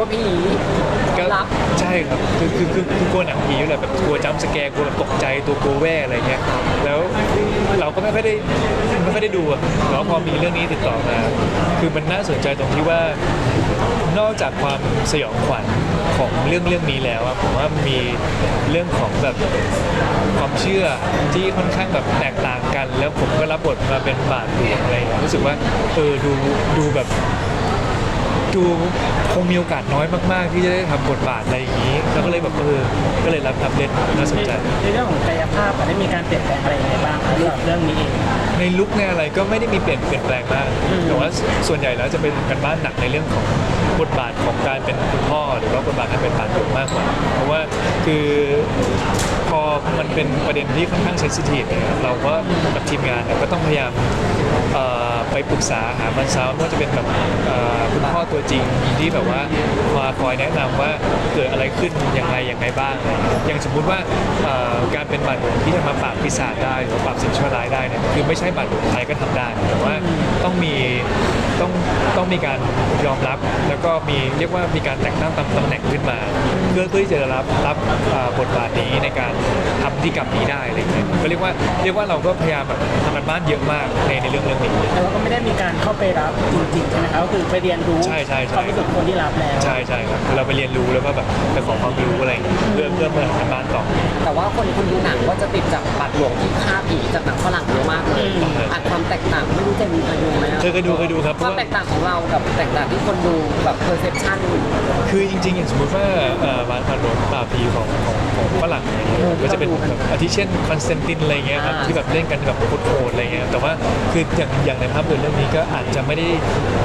ลัวผีก็รับ ใช่ครับคือคือคือคือกลัวหนังผีอยู่แหละแบบกลัวจัมป์สแกร์กลัวแบบตกใจตัวกลัวแว่อะไรเงี้ยแล้วเราก็ไม่ค่อยได้ไม่ค่อยได้ดูอะแต่ว่าพอมีเรื่องนี้ติดต่อมา คือมันน่าสนใจตรงที่ว่า นอกจากความสยองขวัญของเรื่องเรื่องนี้แล้วอะผมว่ามีเรื่องของแบบความเชื่อที่ค่อนข้างแบบแตกต่างกัน แล้วผมก็รับบทมาเป็นบาทหลวงอะไรเงี้ยรู้สึกว่าเออดูดูแบบ ดูคงมีโอกาสน้อยมาก ๆ ที่จะได้ทำบทบาทอะไรอย่างนี้ แล้วก็เลยแบบเออก็เลยรับรับเล่นน่าสนใจ ในเรื่องของกายภาพอะได้มีการเปลี่ยนแปลงอะไรยังไงบ้างครับสำหรับเรื่องนี้เอง ในลุคในอะไรก็ไม่ได้มีเปลี่ยนเปลี่ยนแปลงมากอืม แต่ว่าส่วนใหญ่แล้วจะเป็นกันบ้านหนักในเรื่องของบทบาทของการเป็นคุณพ่อหรือว่าบทบาทการเป็นบาทหลวงมากกว่า เพราะว่าคือพอมันเป็นประเด็นที่ค่อนข้างเซนซิทีฟเนี่ยเราก็กับทีมงานเนี่ยก็ต้องพยายามเอ่อ ไปปรึกษาหาบันซาวว่าจะเป็นแบบคุณพ่อตัวจริงที่แบบว่ามาคอยแนะนำว่าเกิดอะไรขึ้นยังไงยังไงบ้างไรอย่างเงี้ยอย่างสมมุติว่าการเป็นบาทหลวงที่จะมาปราบปีศาจได้หรือปราบสิ่งชั่วร้ายได้เนี่ยคือไม่ใช่บาทหลวงใครก็ทำได้แต่ว่าต้องมีต้องต้องมีการยอมรับ แล้วก็มีเรียกว่ามีการแต่งตั้งตำตำแหน่งขึ้นมา เพื่อเพื่อจะรับรับบทบาทนี้ในการทำพิธีกรรมนี้ได้อะไรอย่างเงี้ยก็เรียกว่าเรียกว่าเราก็พยายามแบบทำกันบ้านเยอะมากในในเรื่องเรื่องนี้ไม่ได้มีการเข้าไปรับจริงๆใช่ไหมครับก็คือไปเรียนรู้ใช่ใช่ใช่ ความรู้สึกคนที่รับแล้ว ใช่ใช่ครับเราไปเรียนรู้แล้วก็แบบไปขอความรู้อะไรอย่างเงี้ยเพื่อเพื่อมาทำกันบ้านต่อ แต่ว่าคนคุณดูหนังก็จะติดจากบาดหลวงที่ฆ่าผีจากหนังฝรั่งเยอะมากเลยอืม อัดความแตกต่างไม่รู้จะมีเคยดูไหมอะเคยเคยดูเคยดูครับเพควาราะมว่า แตกต่างของเรากับแตกต่างที่คนดูแบบเพอร์เซพชัน คือจริงๆอย่างสมมติว่าเอ่อบานพันโดนป่าบผีของของของฝรั่งอะไรเงี้ย ก็จะเป็นแบบอาทิเช่นคอนสแตนตินอะไรเงี้ยครับอ่าที่แบบเล่นกันแบบโคตรๆอะไรเงี้ยแต่ว่าคืออย่างอย่างในภาพยนตร์เรื่องนี้ก็อาจจะไม่ได้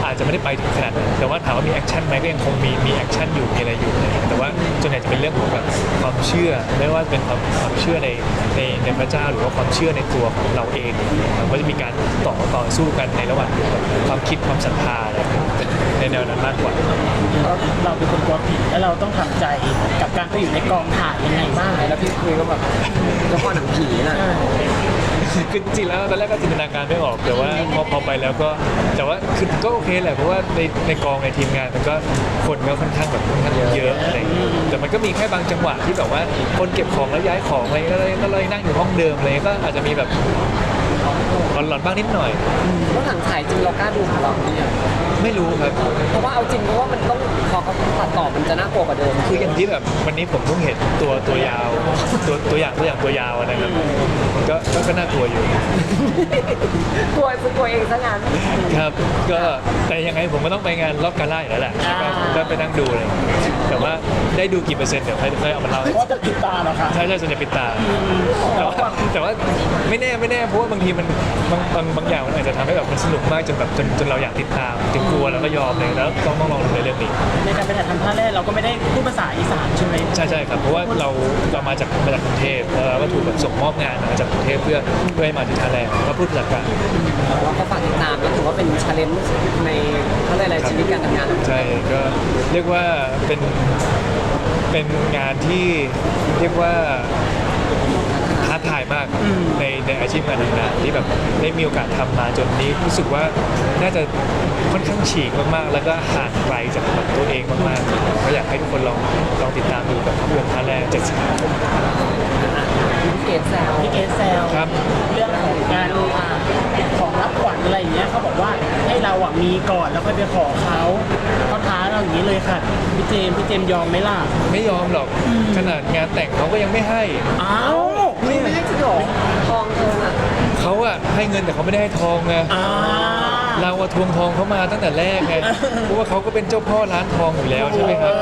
อาจจะไม่ได้ไปถึงขนาดนั้นแต่ว่าถามว่ามีแอคชั่นไหมก็ยังคงมีมีแอคชั่นอยู่มีอะไรอยู่อะไรเงี้ยแต่ว่าส่วนใหญ่จะเป็นเรื่องของแบบความเชื่อไม่ว่าเป็นความความเชื่อในในในพระเจ้าหรือว่าความเชื่อในตัวของเราเองครับก็จะมีการต่อต่อสู้กันในระหว่างแบบความคิดความศรัทธาอะไรเงี้ยเป็นในแนวนั้นมากกว่าแล้วเราเป็นคนกลัวผีแล้วเราต้องทำใจกับการไปอยู่ในกองถ่ายยังไงบ้างแล้วพี่คุยก็แบบเจ้าพ่อหนังผีน่ะ คือจริงๆแล้วตอนแรกก็จินตนาการไม่ออกแต่ว่าพอพอไปแล้วก็แต่ว่าคือก็โอเคแหละเพราะว่าในในกองในทีมงานมันก็คนก็ค่อนข้างแบบค่อนข้างเยอะอะไรอย่างเงี้ยแต่มันก็มีแค่บางจังหวะที่แบบว่าคนเก็บของแล้วย้ายของอะไรก็เลยก็เลยนั่งอยู่ห้องเดิมอะไรก็อาจจะมีแบบหลอนๆบ้างนิดหน่อย ว่าหนังถ่ายจริงเรากล้าดูของเราเนี่ยไม่รู้ครับ เพราะว่าเอาจริงเพราะว่ามันต้องพอเขาตัดต่อมันจะน่ากลัวกว่าเดิมคืออย่างที่แบบวันนี้ผมเพิ่งเห็นตัวตัวยาว ตัวตัวอย่างตัวอย่างตัวยาวอะนะครับก็ ก็ก็น่ากลัวอยู่ กลัวคือกลัวเองซะงั้น ครับ ก็แต่ยังไงผมก็ต้องไปงานรอบการล่าอยู่แล้วแหละแล้วก็อ่าก็ไปนั่งดูเลยแต่ว่าได้ดูกี่เปอร์เซ็นต์เดี๋ยวค่อยค่อยเอามาเล่าให้เพราะว่าจะติดตาเหรอครับใช่ใช่ส่วนใหญ่ปิดตาแต่ว่าแต่ว่าไม่แน่ไม่แน่เพราะว่าบางทีมันบางบางบางอย่างมันอาจจะทำให้แบบมันสนุกมากจนแบบจนจนเราอยากติดตามจนกลัวแล้วก็ยอมเลยแล้วต้องต้องลองดูในเรื่องนี้ ในการไปถ่ายทำภาคแรกเราก็ไม่ได้พูดภาษาอีสานใช่ไหมใช่ใช่ครับเพราะว่าเราเรามาจากมาจากกรุงเทพแล้วเราก็ถูกแบบส่งมอบงานมาจากกรุงเทพเพื่อเพื่อให้มาที่ทาแลนด์ก็พูดภาษากลาง เราก็ฝากติดตามก็ถือว่าเป็นชาเลนจ์ในเขาเรียกอะไรชีวิตการทำงานของเราใช่ก็เรียกว่าเป็นเป็นงานที่เรียกว่าท้าทายมากครับในในอาชีพการทำงานที่แบบได้มีโอกาสทำมาจนนี้รู้สึกว่าน่าจะค่อนข้างฉีกมากๆ แล้วก็ห่างไกลจากแบบตัวเองมากๆก็อยากให้ทุกคนลองลองติดตามดูกับภาพยนตร์ท่าแรกเจ็ดสิงหาคม พี่เกดแซวพี่เกสแซลครับ เรื่องของการอ่าของรับขวัญอะไรอย่างเงี้ยเขาบอกว่าให้เราอะมีก่อนแล้วค่อยไปขอเขาเขาท้าเราอย่างนี้เลยค่ะพี่เจมส์พี่เจมส์ยอมไหมล่ะไม่ยอมหรอกขนาดงานแต่งเขาก็ยังไม่ให้ อ้าวไม่ไม่ให้จริงเหรอทองเธออะเขาอะให้เงินแต่เขาไม่ได้ให้ทองไงอ่า เราอะทวงทองเขามาตั้งแต่แรกไงเพราะว่าเขาก็เป็นเจ้าพ่อร้านทองอยู่แล้วใช่ไหมครับ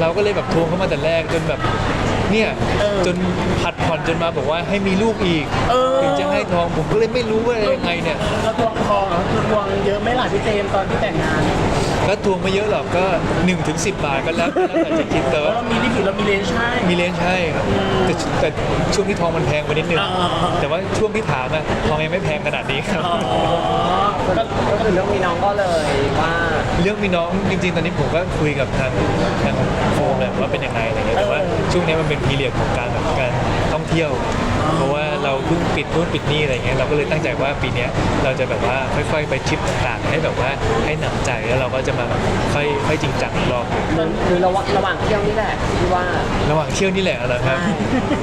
เราก็เลยแบบทวงเขามาแต่แรกจนแบบเนี่ยจนผัดผ่อนจนมาบอกว่าให้มีลูกอีกเออถึงจะให้ทองผมก็เลยไม่รู้ว่ายังไงเนี่ยเราทวงทองเหรอคือทวงเยอะไหมล่ะพี่เจมส์ตอนที่แต่งงาน ก็ทวงไม่เยอะหรอกก็1นถึงสิบาทก็แล้วแล้วแต่จะคิดแต่เพว่าราะเรามีลิมิตเรามีเลนส์ใช่ มีเลนใช่ครับแต่แต่ช่วงที่ทองมันแพงไปนิดนึง อ่า แต่ว่าช่วงที่ถามอะทองยังไม่แพงขนาดนี้ครับ อ๋อก็ก็คือเรื่องมีน้องก็เลยว่าเรื่องมีน้องจริงๆ ตอนนี้ผมก็คุยกับทางทางโฟมแหละว่าเป็นยังไงอะไรเงี้ยแต่ว่าช่วงนี้มันเป็นพีเรียดของการแบบการท่องเที่ยว เพราะว่าเราเพิ่งปิดนู่นปิดนี่อะไรเงี้ยเราก็เลยตั้งใจว่าปีเนี้ยเราจะแบบว่าค่อย ๆ ไปทริปต่างๆให้แบบว่าให้หนำใจแล้วเราก็จะจะมาแบบค่อยค่อยจริงจังอีกรอบหนึ่งมันคือระหว่างระหว่างเที่ยวนี่แหละที่ว่า ระหว่างเที่ยวนี่แหละเหรอครับ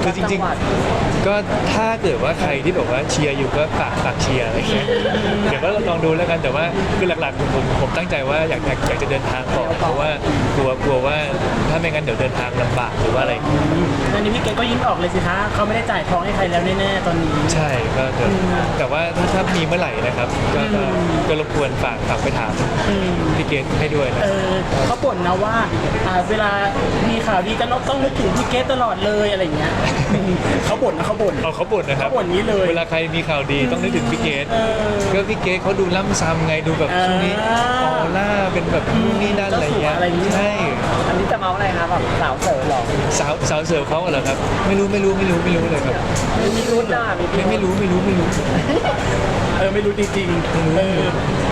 คือจริงๆก็ถ้าเกิดว่าใครที่แบบว่าเชียร์อยู่ก็ฝากฝากเชียร์อะไรเงี้ยเดี๋ยวก็ลองดูแล้วกันแต่ว่าคือหลักๆผมผมผมตั้งใจว่าอยากอยากอยากจะเดินทางก่อนเพราะว่ากลัวกลัวว่าถ้าไม่งั้นเดี๋ยวเดินทางลำบากหรือว่าอะไรตอนนี้พี่เกดก็ยิ้มออกเลยสิคะเขาไม่ได้จ่ายทองให้ใครแล้วแน่ๆตอนนี้ ใช่ก็เดี๋ยวแต่ว่าถ้าถ้ามีเมื่อไหร่นะครับก็ก็ก็รบกวนฝากฝากไปถามอืมพี่เกณให้ด้วยนะ เออเขาบ่นนะว่าอ่า เวลามีข่าวดีจะต้องต้องนึกถึงพี่เกดตลอดเลยอะไรอย่างเงี้ยเขาบ่นนะเขาบ่น เอาเขาบ่นนะครับเขาบ่นงี้เลย เวลาใครมีข่าวดีต้องนึกถึงพี่เกณเออ ก็พี่เกณเขาดูล่ำซ้ำไงดูแบบอ่าช่วงนี้ออร่าเป็นแบบนู่นนี่นั่นอะไรเงี้ยเจ้าสัวอะไรอย่างงี้ใช่อันนี้จะเมาอะไรคะแบบสาวเสิร์ฟหรอสาวสาวเสิร์ฟเขาเหรอครับ ไม่รู้ไม่รู้ไม่รู้ไม่รู้เลยครับมีรุ่นอะมีไม่ไม่รู้ไม่รู้ไม่รู้ เออไม่รู้จริงๆเออ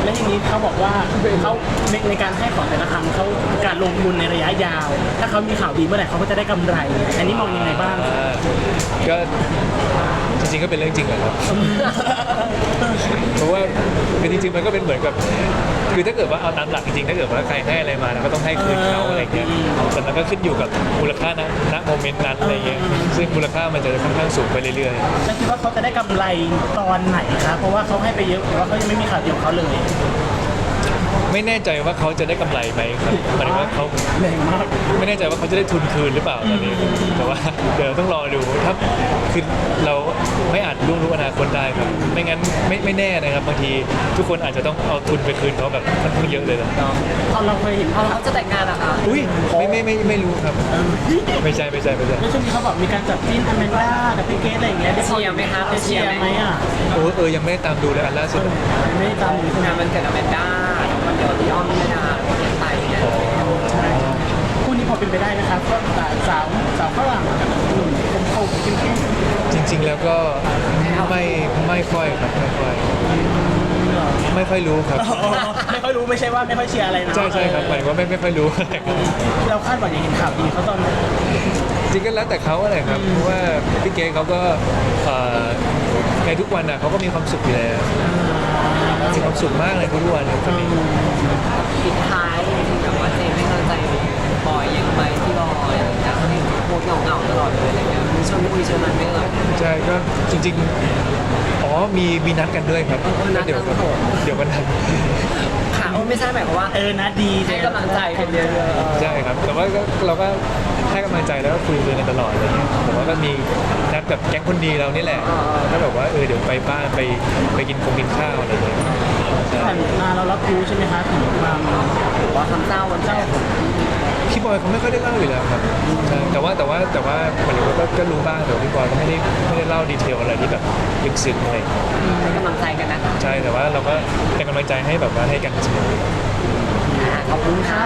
และทีนี้เขาบอกว่าเขาในในการให้ของแต่ละครั้งเขาการลงทุนในระยะยาว ถ้าเขามีข่าวดีเมื่อไหร่เขาก็จะได้กำไร อันนี้มองยังไงบ้างอ่าก็ จริงๆก็เป็นเรื่องจริงแหละครับเพราะว่าคือจริงๆมันก็เป็นเหมือนกับ คือถ้าเกิดว่าเอาตามหลักจริงๆถ้าเกิดว่าใครให้อะไรมาเราก็ต้องให้คืนเขาอะไรเงี้ยแต่มันก็ขึ้นอยู่กับมูลค่าณณโมเมนต์นั้นอะไรเงี้ยซึ่งมูลค่ามันจะค่อนข้างสูงไปเรื่อยๆ แล้วคิดว่าเขาจะได้กำไรตอนไหนคะเพราะว่าเขาให้ไปเยอะแต่ว่าเขายังไม่มีข่าวดีของเขาเลย ไม่แน่ใจว่าเขาจะได้กำไรไหมครับหมายถึงว่าเขาแรงมาก ไม่แน่ใจว่าเขาจะได้ทุนคืนหรือเปล่าตอนนี้แต่ว่าเดี๋ยวต้องรอดูถ้าคือเราไม่อาจรู้รู้อนาคตได้ครับ ไม่งั้นไม่ไม่แน่นะครับบางทีทุกคนอาจจะต้องเอาทุนไปคืนเขาแบบค่อนข้างเยอะเลยนะพอเราเคยเห็นเอาเขาเขาจะแต่งงานเหรอคะอุ้ยไม่ไม่ไม่ไม่รู้ครับ ไม่ใช่ไม่ใช่ไม่ใช่ในช่วงนี้เขาบอกมีการจับจิ้นอแมนด้ากับพี่เกสอะไรอย่างเงี้ยได้พอเชียร์ไหมคะได้เชียร์ไหมอะโอ้เออยังไม่ได้ตามดูเลยอันล่าสุดอะไม่ได้ตามอยู่ใช่ไหมงานมันเกิดอแมนด้า วันเดียวที่อ้อมไม่ได้ประเทศไทยเนี่ยใช่คู่นี้พอเป็นไปได้นะครับก็สาวสาวฝรั่งกับหนุ่มคมโคมเข้มเข้มจริง ๆ แล้วก็ไม่ไม่ค่อยครับไม่ค่อยไม่ค่อยรู้ครับ ไม่ค่อยรู้ไม่ใช่ว่าไม่ค่อยเชียร์อะไรนะใช่ใช่ครับหมายถึงว่าไม่ไม่ค่อยรู้อะไรครับเราคาดหวังอยากเห็นข่าวดีเขาตอนไหนจริงก็แล้วแต่เขาอะไรครับเพราะว่าพี่เกเขาก็เอ่อ ในทุกวันน่ะเขาก็มีความสุขอยู่แล้วมีความสุขมากเลยทุกๆวันเลยตอนนี้ปิดท้ายแบบว่าเจมส์ให้กำลังใจบอยยังไหมที่บอยอะไรอย่างเงี้ยเขาโพสต์เหงาๆตลอดเลยอะไรเงี้ยมีชวนคุยชวนมันไม่เอ่ยใช่ก็จริง ๆ อ๋อมีมีนัดกันด้วยครับเออนัดกันเดี๋ยวโอ้โหเดี๋ยวกันนัดค่ะโอ้ ไม่ใช่หมายความว่าเออนะดีให้กำลังใจกันเยอะๆใช่ครับ แต่ว่าก็เราก็ให้กำลังใจแล้วก็คุยกันตลอดอะไรเงี้ยผมว่าก็มีนัดกับแก๊งคนดีเรานี่แหละก็แบบว่าเออเดี๋ยวไปบ้านไปไปกินคงกินข้าวอะไรเงี้ยใช่ผ่านมาเรารับรู้ใช่ไหมคะถึงความหรือว่าคำเศร้าวันเศร้า พี่บอยเขาไม่ค่อยได้เล่าอยู่แล้วครับใช่แต่ว่าแต่ว่าแต่ว่าหมายถึงว่าก็ก็รู้บ้างแต่ว่าพี่บอยก็ไม่ได้ไม่ได้เล่าดีเทลอะไรที่แบบลึกซึ้งอะไรให้กำลังใจกันนะคะใช่แต่ว่าเราก็เป็นกำลังใจให้แบบว่าให้กันเสมออ่าขอบคุณค่ะ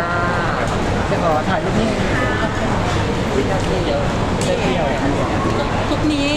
จะขอถ่ายรูปนี้วินาทีเดียวเดียวคลิปนี้